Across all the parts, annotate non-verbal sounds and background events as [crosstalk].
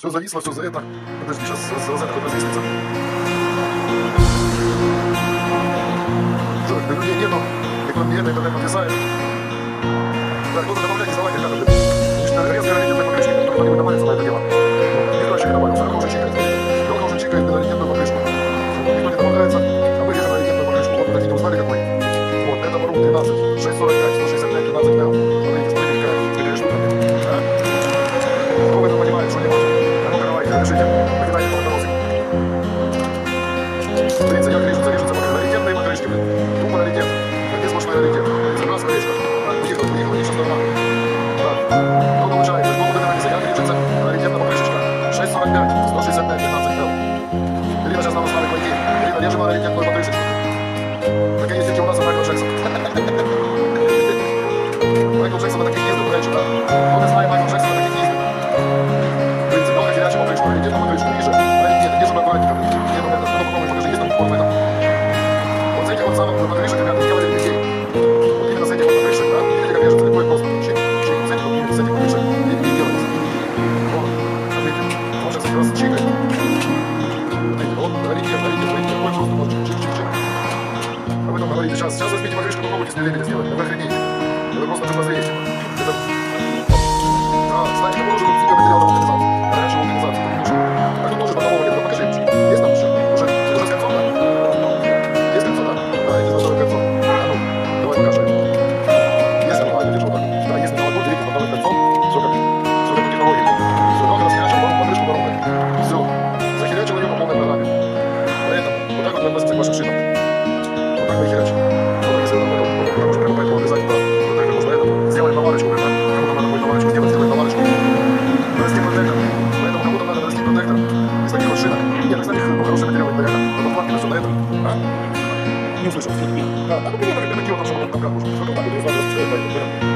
Все зависло, все за это. Подожди, сейчас за, за это кто-то. Так, да ну людей нету. Экран меня это когда потрясает. Так, кто-то. же надо иметь одной покрышечку. Только если что у нас [laughs] Майкл Джексон. Майкл Джексон это как ездил раньше, да? Ну, мы знаем Майкл Джексон. вы можете с ней сделать? Вы охренеете. Это просто же Это... な。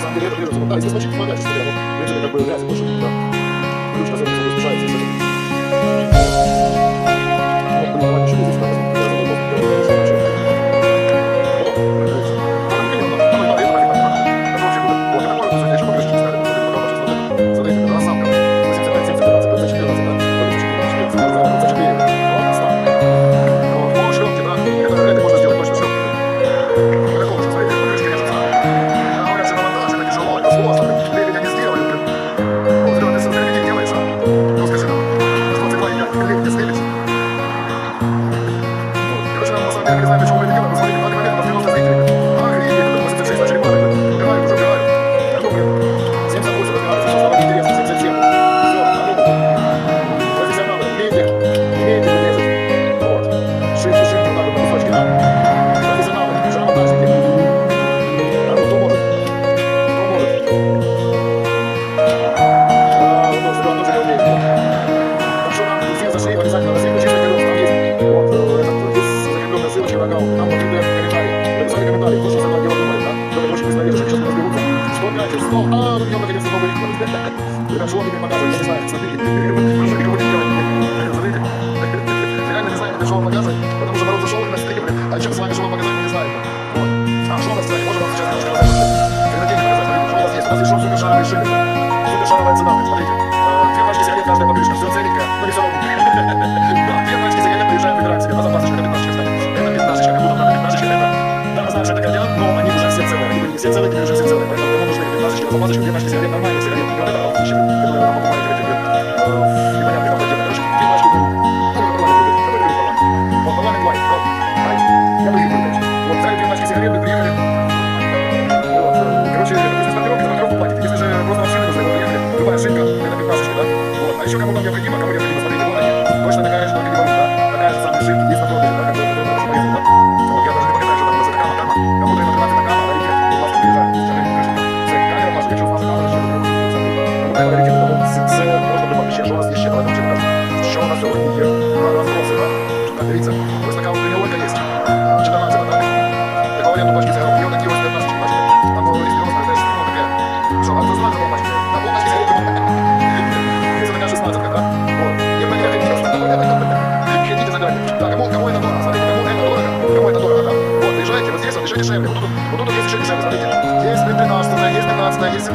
здесь билет да, здесь очень помогает, что я, ну, это как бы грязь больше, да. Ключ, который спускается. хочу стол. А, ну, наконец-то новый год. [laughs] Хорошо, тебе показываю, я не знаю, смотри. [laughs] Смотрите. Реально не знаю, где шоу показывать, потому что народ зашел и настреливает. А чем с вами шоу показать, не знаю. Вот. А что у нас, кстати, можем вам сейчас немножко рассказать? Когда деньги показать, что у нас есть? У нас есть шоу супершаровые шины. Супершаровая цена, смотрите. Э, две пачки сигарет, каждая по брюшке. Все Thank you. Так, дивіться,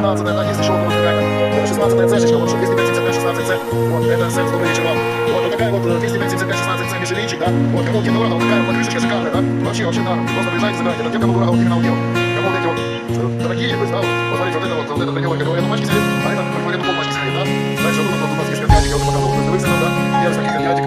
17 да, есть еще вот такая 16 c шишка, вот 255, 16 c вот, это с добрый вечер вам. Вот, вот такая вот 255, 16 c Мишелинчик, да, вот, как у Кенура, вот такая вот крышечка шикарная, да, вообще, вообще, да, просто приезжайте, забирайте, да, тем, кому дура, вот именно удел. Кому вот эти вот э, дорогие, то есть, да, вот, смотрите, вот это вот, вот это прикольно, как говорят, мачки сидит, а это, как говорят, пол мачки сидит, да, дальше, ну, вот у нас есть конфетик, я уже показывал, вот, да, я таких конфетик,